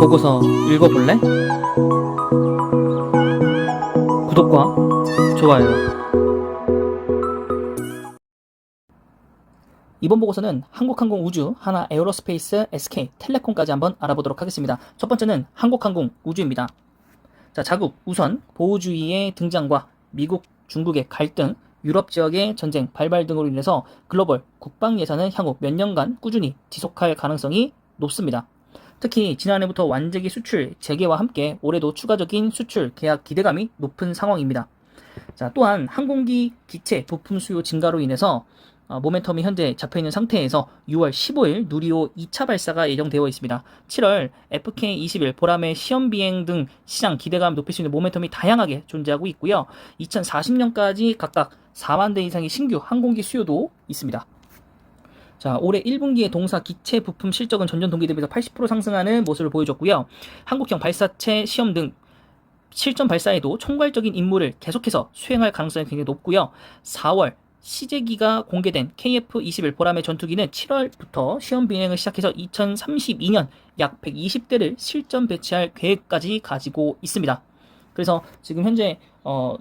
보고서 읽어볼래? 구독과 좋아요. 이번 보고서는 한국항공 우주, 하나 에어로스페이스, SK, 텔레콤까지 한번 알아보도록 하겠습니다. 첫 번째는 한국항공 우주입니다. 자, 자국 우선 보호주의의 등장과 미국, 중국의 갈등, 유럽 지역의 전쟁 발발 등으로 인해서 글로벌 국방 예산은 향후 몇 년간 꾸준히 지속할 가능성이 높습니다. 특히 지난해부터 완제기 수출 재개와 함께 올해도 추가적인 수출 계약 기대감이 높은 상황입니다. 자, 또한 항공기 기체 부품 수요 증가로 인해서 어, 모멘텀이 현재 잡혀 있는 상태에서 6월 15일 누리호 2차 발사가 예정되어 있습니다. 7월 FK21 보람의 시험 비행 등 시장 기대감 높일 수 있는 모멘텀이 다양하게 존재하고 있고요. 2040년까지 각각 4만 대 이상의 신규 항공기 수요도 있습니다. 자, 올해 1분기의 동사 기체 부품 실적은 전년 동기 대비해서 80% 상승하는 모습을 보여줬고요. 한국형 발사체 시험 등 실전 발사에도 총괄적인 임무를 계속해서 수행할 가능성이 굉장히 높고요. 4월 시제기가 공개된 KF-21 보람의 전투기는 7월부터 시험 비행을 시작해서 2032년 약 120대를 실전 배치할 계획까지 가지고 있습니다. 그래서 지금 현재 어,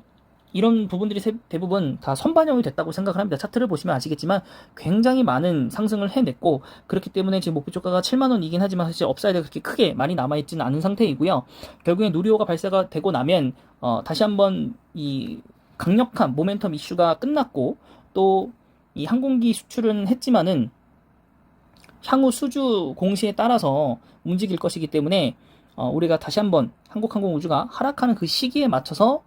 이런 부분들이 세- 대부분 다 선반영이 됐다고 생각을 합니다. 차트를 보시면 아시겠지만 굉장히 많은 상승을 해냈고 그렇기 때문에 지금 목표 주가가 7만 원이긴 하지만 사실 업사이드가 그렇게 크게 많이 남아 있지는 않은 상태이고요. 결국에 누리호가 발사가 되고 나면 어, 다시 한번 이 강력한 모멘텀 이슈가 끝났고 또 이 항공기 수출은 했지만은 향후 수주 공시에 따라서 움직일 것이기 때문에 어, 우리가 다시 한번 한국항공우주가 하락하는 그 시기에 맞춰서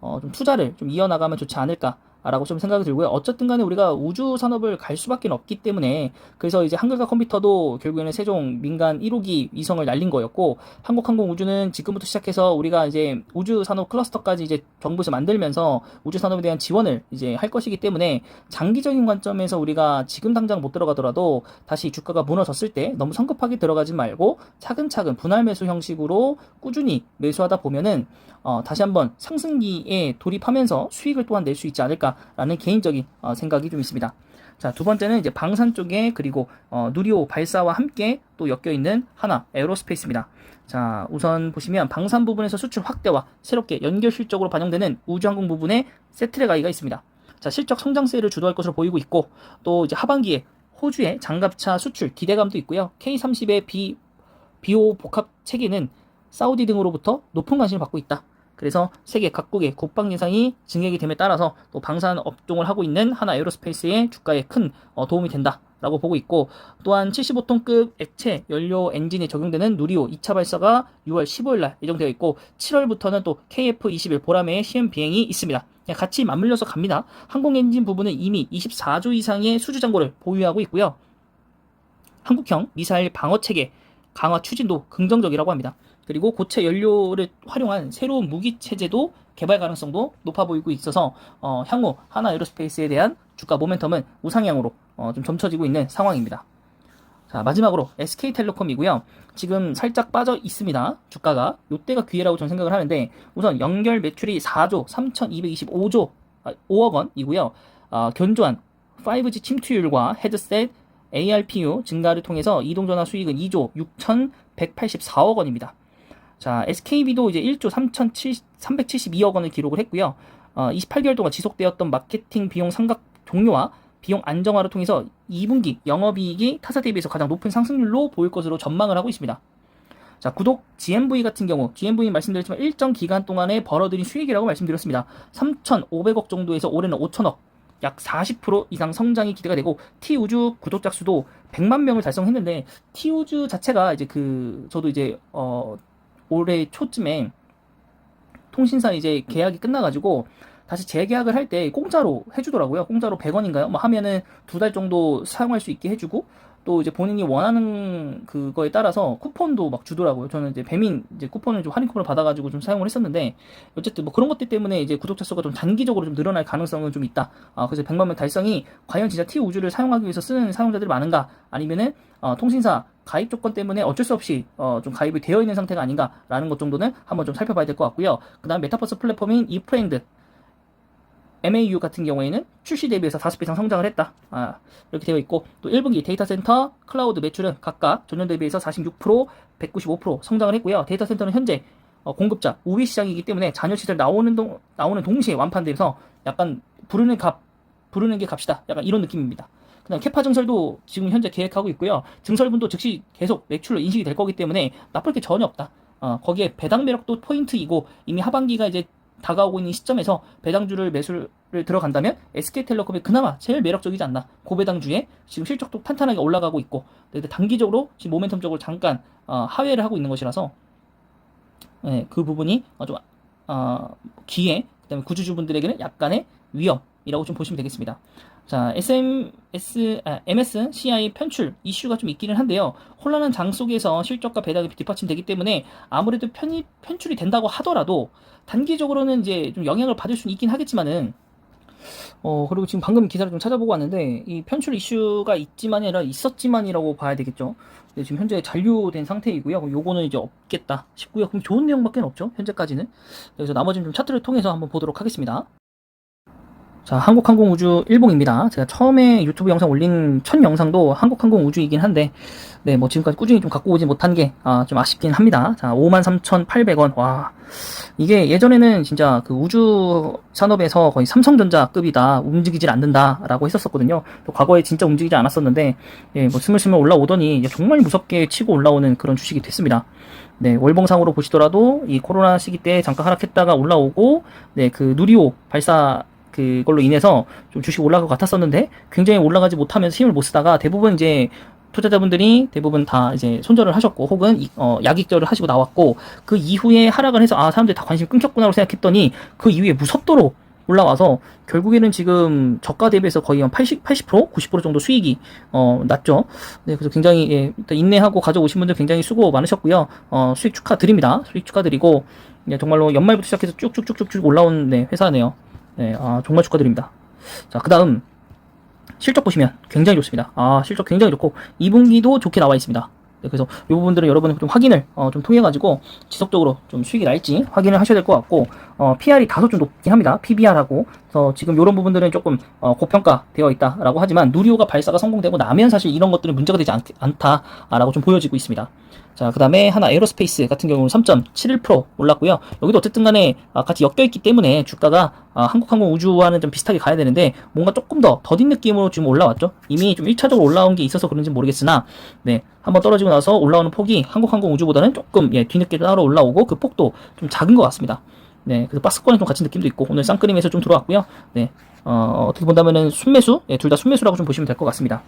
어, 좀 투자를 좀 이어나가면 좋지 않을까 라고 좀 생각이 들고요. 어쨌든 간에 우리가 우주 산업을 갈 수밖에 없기 때문에 그래서 이제 한글과 컴퓨터도 결국에는 세종 민간 1호기 위성을 날린 거였고 한국항공 우주는 지금부터 시작해서 우리가 이제 우주 산업 클러스터까지 이제 정부에서 만들면서 우주 산업에 대한 지원을 이제 할 것이기 때문에 장기적인 관점에서 우리가 지금 당장 못 들어가더라도 다시 주가가 무너졌을 때 너무 성급하게 들어가지 말고 차근차근 분할 매수 형식으로 꾸준히 매수하다 보면은 어, 다시 한번 상승기에 돌입하면서 수익을 또한 낼 수 있지 않을까 라는 개인적인 어, 생각이 좀 있습니다. 자, 두 번째는 이제 방산 쪽에 그리고 어, 누리호 발사와 함께 또 엮여 있는 하나 에어로스페이스입니다. 자, 우선 보시면 방산 부분에서 수출 확대와 새롭게 연결 실적으로 반영되는 우주항공 부분에 세트랙 아이가 있습니다. 자, 실적 성장세를 주도할 것으로 보이고 있고 또 이제 하반기에 호주의 장갑차 수출 기대감도 있고요. K30의 비 비호 복합 체계는 사우디 등으로부터 높은 관심을 받고 있다. 그래서 세계 각국의 국방 예산이 증액이 됨에 따라서 또 방산 업종을 하고 있는 하나 에어로스페이스의 주가에 큰 어, 도움이 된다 라고 보고 있고 또한 75톤급 액체 연료 엔진에 적용되는 누리호 2차 발사가 6월 15일 날 예정되어 있고 7월부터는 또 KF-21 보람의 시험 비행이 있습니다. 같이 맞물려서 갑니다. 항공 엔진 부분은 이미 24조 이상의 수주 잔고를 보유하고 있고요. 한국형 미사일 방어 체계 강화 추진도 긍정적이라고 합니다. 그리고 고체 연료를 활용한 새로운 무기 체제도 개발 가능성도 높아 보이고 있어서 어, 향후 하나 에어로스페이스에 대한 주가 모멘텀은 우상향으로 어, 좀 점쳐지고 있는 상황입니다. 자 마지막으로 SK텔레콤이고요. 지금 살짝 빠져 있습니다. 주가가 요때가 기회라고 저는 생각을 하는데 우선 연결 매출이 4조 3,225조 아, 5억 원이고요. 아, 견조한 5G 침투율과 헤드셋 ARPU 증가를 통해서 이동전화 수익은 2조 6,184억 원입니다. 자, SKB도 이제 1조 3,372억 원을 기록을 했고요. 어, 28개월 동안 지속되었던 마케팅 비용 상각 종료와 비용 안정화를 통해서 2분기 영업이익이 타사 대비해서 가장 높은 상승률로 보일 것으로 전망을 하고 있습니다. 자, 구독 GMV 같은 경우, GMV 말씀드렸지만 일정 기간 동안에 벌어들인 수익이라고 말씀드렸습니다. 3,500억 정도에서 올해는 5,000억, 약 40% 이상 성장이 기대가 되고, T우주 구독자 수도 100만 명을 달성했는데, T우주 자체가 이제 그, 저도 이제, 어, 올해 초쯤에 통신사 이제 계약이 끝나가지고 다시 재계약을 할 때 공짜로 해주더라고요. 공짜로 100원인가요? 뭐 하면은 두 달 정도 사용할 수 있게 해주고 또 이제 본인이 원하는 그거에 따라서 쿠폰도 막 주더라고요. 저는 이제 배민 이제 쿠폰을 좀 할인 쿠폰을 받아가지고 좀 사용을 했었는데 어쨌든 뭐 그런 것들 때문에 이제 구독자 수가 좀 단기적으로 좀 늘어날 가능성은 좀 있다. 아, 그래서 100만 명 달성이 과연 진짜 T 우주를 사용하기 위해서 쓰는 사용자들이 많은가? 아니면은 어, 통신사 가입 조건 때문에 어쩔 수 없이 어, 좀 가입이 되어 있는 상태가 아닌가라는 것 정도는 한번 좀 살펴봐야 될 것 같고요. 그다음 메타버스 플랫폼인 이프랜드 MAU 같은 경우에는 출시 대비해서 5배 이상 성장을 했다. 아, 이렇게 되어 있고 또 1분기 데이터 센터 클라우드 매출은 각각 전년 대비해서 46%, 195% 성장을 했고요. 데이터 센터는 현재 어, 공급자 우위 시장이기 때문에 잔여 시설 나오는 동, 나오는 동시에 완판돼서 약간 부르는 값 부르는 게 값이다. 약간 이런 느낌입니다. 그다음 캐파 증설도 지금 현재 계획하고 있고요. 증설분도 즉시 계속 매출로 인식이 될 거기 때문에 나쁠 게 전혀 없다. 어, 거기에 배당 매력도 포인트이고 이미 하반기가 이제 다가오고 있는 시점에서 배당주를 매수를 들어간다면 SK텔레콤이 그나마 제일 매력적이지 않나. 고배당주에 지금 실적도 탄탄하게 올라가고 있고 근데 단기적으로 지금 모멘텀적으로 잠깐 어, 하회를 하고 있는 것이라서 예, 그 부분이 어, 좀 어, 기회 그다음에 구주주분들에게는 약간의 위험 이라고 좀 보시면 되겠습니다. 자, SMS, 아, MSCI 편출 이슈가 좀 있기는 한데요. 혼란한 장 속에서 실적과 배당이 뒷받침되기 때문에 아무래도 편입, 편출이 된다고 하더라도 단기적으로는 이제 좀 영향을 받을 수는 있긴 하겠지만은 어, 그리고 지금 방금 기사를 좀 찾아보고 왔는데 이 편출 이슈가 있지만이 아니라 있었지만이라고 봐야 되겠죠. 네, 지금 현재 잔류된 상태이고요. 요거는 이제 없겠다 싶고요. 그럼 좋은 내용밖에 없죠. 현재까지는. 그래서 나머지는 좀 차트를 통해서 한번 보도록 하겠습니다. 자, 한국항공우주 일봉입니다. 제가 처음에 유튜브 영상 올린 첫 영상도 한국항공우주이긴 한데, 네, 뭐 지금까지 꾸준히 좀 갖고 오지 못한 게, 아, 좀 아쉽긴 합니다. 자, 53,800원. 와, 이게 예전에는 진짜 그 우주 산업에서 거의 삼성전자급이다, 움직이질 않는다라고 했었었거든요. 또 과거에 진짜 움직이지 않았었는데, 예, 뭐 스물스물 올라오더니 정말 무섭게 치고 올라오는 그런 주식이 됐습니다. 네, 월봉상으로 보시더라도 이 코로나 시기 때 잠깐 하락했다가 올라오고, 네, 그 누리호 발사 그걸로 인해서 좀 주식 올라갈 것 같았었는데 굉장히 올라가지 못하면서 힘을 못 쓰다가 대부분 이제 투자자분들이 대부분 다 이제 손절을 하셨고 혹은 이- 어, 약익절을 하시고 나왔고 그 이후에 하락을 해서 아 사람들이 다 관심이 끊겼구나라고 생각했더니 그 이후에 무섭도록 올라와서 결국에는 지금 저가 대비해서 거의 한 80, 80% 90% 정도 수익이 어, 났죠. 네, 그래서 굉장히 예, 인내하고 가져오신 분들 굉장히 수고 많으셨고요. 어, 수익 축하드립니다. 수익 축하드리고 예, 정말로 연말부터 시작해서 쭉쭉쭉쭉쭉 올라온 네, 회사네요. 네, 아, 정말 축하드립니다. 자, 그 다음, 실적 보시면 굉장히 좋습니다. 아, 실적 굉장히 좋고, 2분기도 좋게 나와 있습니다. 네, 그래서 이 부분들은 여러분이 좀 확인을 어, 좀 통해 가지고 지속적으로 좀 수익이 날지 확인을 하셔야 될 것 같고, 어, PR이 다소 좀 높긴 합니다. PBR하고. 그래서 지금 이런 부분들은 조금 어, 고평가되어 있다라고 하지만, 누리호가 발사가 성공되고 나면 사실 이런 것들은 문제가 되지 않, 않다라고 좀 보여지고 있습니다. 자, 그 다음에 하나 에어로스페이스 같은 경우는 3.71% 올랐고요. 여기도 어쨌든 간에 아, 같이 엮여있기 때문에 주가가 아, 한국항공 우주와는 좀 비슷하게 가야 되는데 뭔가 조금 더 더딘 느낌으로 지금 올라왔죠. 이미 좀 1차적으로 올라온 게 있어서 그런지 모르겠으나 네, 한번 떨어지고 나서 올라오는 폭이 한국항공 우주보다는 조금 예, 뒤늦게 따로 올라오고 그 폭도 좀 작은 것 같습니다. 네, 그래서 박스권에 좀 갇힌 느낌도 있고 오늘 쌍끌림에서 좀 들어왔고요. 네, 어, 어떻게 본다면은 순매수, 예, 둘다 순매수라고 좀 보시면 될 것 같습니다.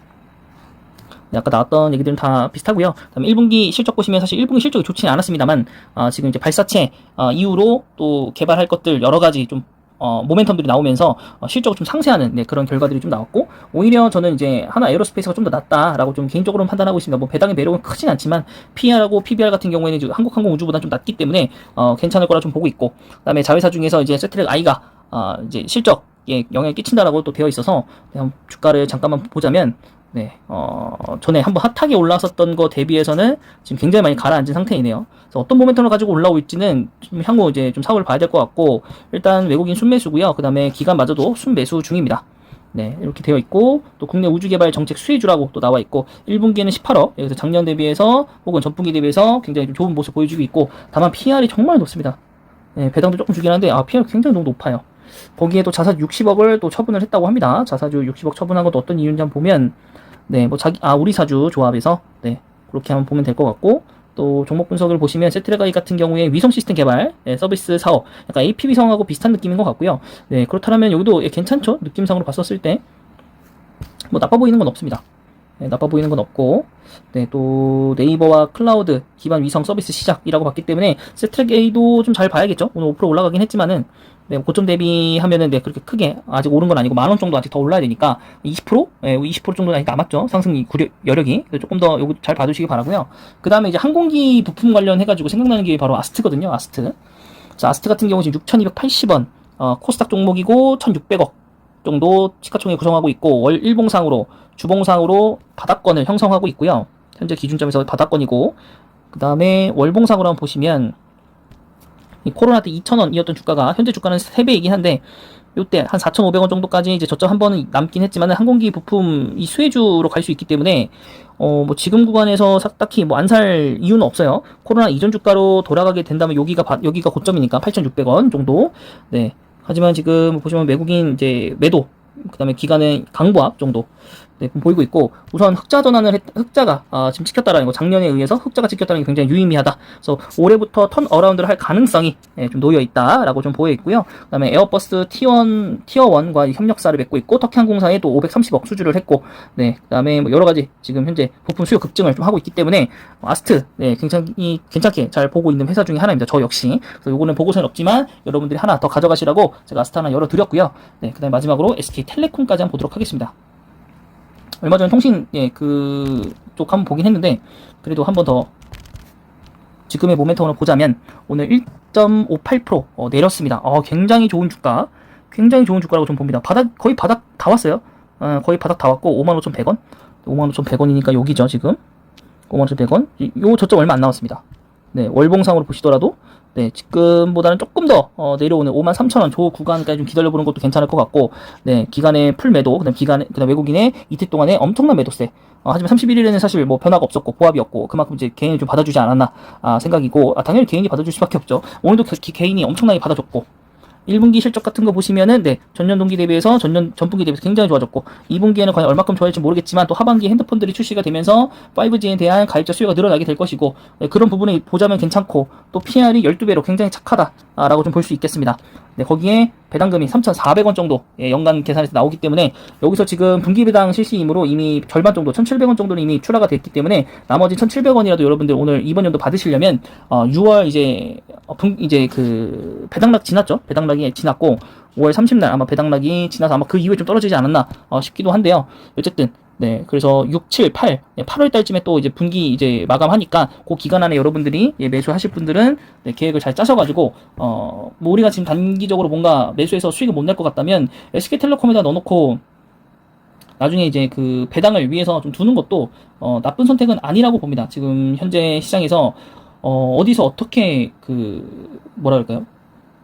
네, 아까 나왔던 얘기들은 다 비슷하고요. 그다음에 1분기 실적 보시면 사실 1분기 실적이 좋지는 않았습니다만 아, 지금 이제 발사체 아, 이후로 또 개발할 것들 여러 가지 좀 어, 모멘텀들이 나오면서 어, 실적을 좀 상쇄하는 네, 그런 결과들이 좀 나왔고 오히려 저는 이제 하나 에어로스페이스가 좀 더 낫다라고 좀 개인적으로 판단하고 있습니다. 뭐 배당의 매력은 크진 않지만 PR하고 PBR 같은 경우에는 한국항공우주보다 좀 낮기 때문에 어, 괜찮을 거라 좀 보고 있고 그다음에 자회사 중에서 이제 세트랙 I가 아, 이제 실적에 영향을 끼친다라고 또 되어 있어서 그냥 주가를 잠깐만 보자면 네, 어, 전에 한번 핫하게 올라섰던 거 대비해서는 지금 굉장히 많이 가라앉은 상태이네요. 그래서 어떤 모멘텀을 가지고 올라올지는 좀 향후 이제 좀 사업을 봐야 될 것 같고, 일단 외국인 순매수고요. 그 다음에 기관마저도 순매수 중입니다. 네, 이렇게 되어 있고, 또 국내 우주개발 정책 수혜주라고 또 나와 있고, 1분기에는 18억, 여기서 작년 대비해서, 혹은 전분기 대비해서 굉장히 좀 좋은 모습 보여주고 있고, 다만 PR이 정말 높습니다. 네, 배당도 조금 주긴 한데, 아, PR 굉장히 너무 높아요. 거기에 또 자사주 60억을 또 처분을 했다고 합니다. 자사주 60억 처분한 것도 어떤 이유인지 한번 보면, 네, 뭐 자기 아 우리 사주 조합에서 네 그렇게 한번 보면 될 것 같고 또 종목 분석을 보시면 세트레가이 같은 경우에 위성 시스템 개발 네, 서비스 사업 약간 AP 위성하고 비슷한 느낌인 것 같고요. 네 그렇다면 여기도 예, 괜찮죠 느낌상으로 봤었을 때 뭐 나빠 보이는 건 없습니다. 네, 나빠 보이는 건 없고 네, 또 네이버와 클라우드 기반 위성 서비스 시작이라고 봤기 때문에 세트레게이도 좀 잘 봐야겠죠. 오늘 5% 올라가긴 했지만은 네, 고점 대비하면은 네, 그렇게 크게 아직 오른 건 아니고 만 원 정도 아직 더 올라야 되니까 20%? 예, 20% 정도 아직 남았죠. 상승 여력이. 조금 더 요거 잘 봐주시기 바라고요. 그 다음에 이제 항공기 부품 관련 해가지고 생각나는 게 바로 아스트거든요. 아스트. 자, 아스트 같은 경우 지금 6,280원, 어, 코스닥 종목이고 1,600억 정도 시가총액 구성하고 있고 월 일봉상으로 주봉상으로 바닥권을 형성하고 있고요. 현재 기준점에서 바닥권이고 그 다음에 월봉상으로 한번 보시면 이 코로나 때 2,000원이었던 주가가 현재 주가는 3배이긴 한데 요때 한 4,500원 정도까지 이제 저점 한 번은 남긴 했지만 항공기 부품 이 수혜주로 갈 수 있기 때문에 어 뭐 지금 구간에서 사- 딱히 뭐 안 살 이유는 없어요. 코로나 이전 주가로 돌아가게 된다면 여기가 바- 여기가 고점이니까 8,600원 정도. 네. 하지만 지금 보시면 외국인 이제 매도 그다음에 기간의 강보합 정도 네, 보이고 있고 우선 흑자 전환을 했, 흑자가 아, 지금 찍혔다라는 거 작년에 의해서 흑자가 찍혔다는 게 굉장히 유의미하다. 그래서 올해부터 턴 어라운드를 할 가능성이 예, 좀 놓여 있다라고 좀 보여 있고요. 그다음에 에어버스 T1 티어 1과 협력사를 맺고 있고 터키 항공사에 또 530억 수주를 했고 네 그다음에 뭐 여러 가지 지금 현재 부품 수요 급증을 좀 하고 있기 때문에 어, 아스트 네, 굉장히 괜찮게 잘 보고 있는 회사 중에 하나입니다. 저 역시 그래서 요거는 보고서는 없지만 여러분들이 하나 더 가져가시라고 제가 아스트 하나 열어 드렸고요. 네 그다음에 마지막으로 SK텔레콤까지 한번 보도록 하겠습니다. 얼마 전에 통신 예, 그쪽 한번 보긴 했는데 그래도 한번 더 지금의 모멘텀으로 보자면 오늘 1.58% 어, 내렸습니다. 어, 굉장히 좋은 주가, 굉장히 좋은 주가라고 좀 봅니다. 바닥 거의 바닥 다 왔어요. 어, 거의 바닥 다 왔고 55,100원, 55,100원이니까 여기죠 지금 55,100원. 이- 요 저점 얼마 안 나왔습니다. 네 월봉상으로 보시더라도 네, 지금보다는 조금 더 어, 내려오는 53,000원 조 구간까지 좀 기다려보는 것도 괜찮을 것 같고, 네, 기간의 풀 매도, 그다음 기간에, 그다음 외국인의 이틀 동안에 엄청난 매도세. 어, 하지만 31일에는 사실 뭐 변화가 없었고 보합이었고 그만큼 이제 개인이 좀 받아주지 않았나 아, 생각이고 아, 당연히 개인이 받아줄 수밖에 없죠. 오늘도 개, 개인이 엄청나게 받아줬고 1분기 실적 같은 거 보시면은 네 전년 동기 대비해서 전년 전분기 대비해서 굉장히 좋아졌고 2분기에는 과연 얼마큼 좋아질지 모르겠지만 또 하반기에 핸드폰들이 출시가 되면서 5G에 대한 가입자 수요가 늘어나게 될 것이고 네, 그런 부분을 보자면 괜찮고 또 PR이 12배로 굉장히 착하다라고 좀 볼 수 있겠습니다. 네, 거기에 배당금이 3,400원 정도 예, 연간 계산해서 나오기 때문에 여기서 지금 분기 배당 실시이므로 이미 절반 정도 1,700원 정도는 이미 출하가 됐기 때문에 나머지 1,700원이라도 여러분들 오늘 이번 연도 받으시려면 어, 6월 이제 어, 분, 이제 그 배당락 지났죠? 배당락이 지났고 5월 30날 아마 배당락이 지나서 아마 그 이후에 좀 떨어지지 않았나 어, 싶기도 한데요. 어쨌든 네, 그래서 6, 7, 8, 8월 달쯤에 또 이제 분기 이제 마감하니까 그 기간 안에 여러분들이 예, 매수하실 분들은 네, 계획을 잘 짜셔가지고 어, 뭐 우리가 지금 단기적으로 뭔가 매수해서 수익을 못 낼 것 같다면 SK텔레콤에다 넣어놓고 나중에 이제 그 배당을 위해서 좀 두는 것도 어, 나쁜 선택은 아니라고 봅니다. 지금 현재 시장에서 어, 어디서 어떻게 그 뭐라 그럴까요?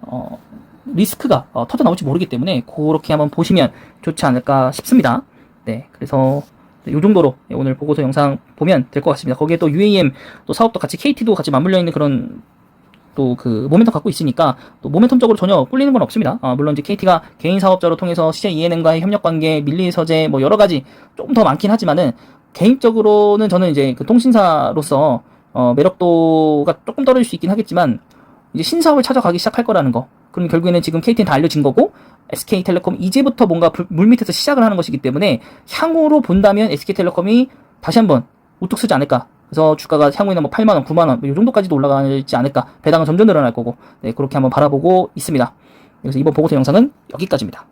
어, 리스크가 어, 터져 나올지 모르기 때문에 그렇게 한번 보시면 좋지 않을까 싶습니다. 네, 그래서 이 정도로 오늘 보고서 영상 보면 될 것 같습니다. 거기에 또 UAM 또 사업도 같이 KT도 같이 맞물려 있는 그런 또 그 모멘텀 갖고 있으니까 또 모멘텀적으로 전혀 꿀리는 건 없습니다. 아, 물론 이제 KT가 개인 사업자로 통해서 CJ ENM과의 협력 관계, 밀리 서재 뭐 여러 가지 조금 더 많긴 하지만은 개인적으로는 저는 이제 그 통신사로서 어, 매력도가 조금 떨어질 수 있긴 하겠지만 이제 신사업을 찾아가기 시작할 거라는 거. 그럼 결국에는 지금 KT는 다 알려진 거고 SK텔레콤 이제부터 뭔가 불- 물밑에서 시작을 하는 것이기 때문에 향후로 본다면 SK텔레콤이 다시 한번 우뚝 쓰지 않을까. 그래서 주가가 향후에는 뭐 8만 원, 9만 원, 이 정도까지도 올라가지 않을까. 배당은 점점 늘어날 거고. 네, 그렇게 한번 바라보고 있습니다. 그래서 이번 보고서 영상은 여기까지입니다.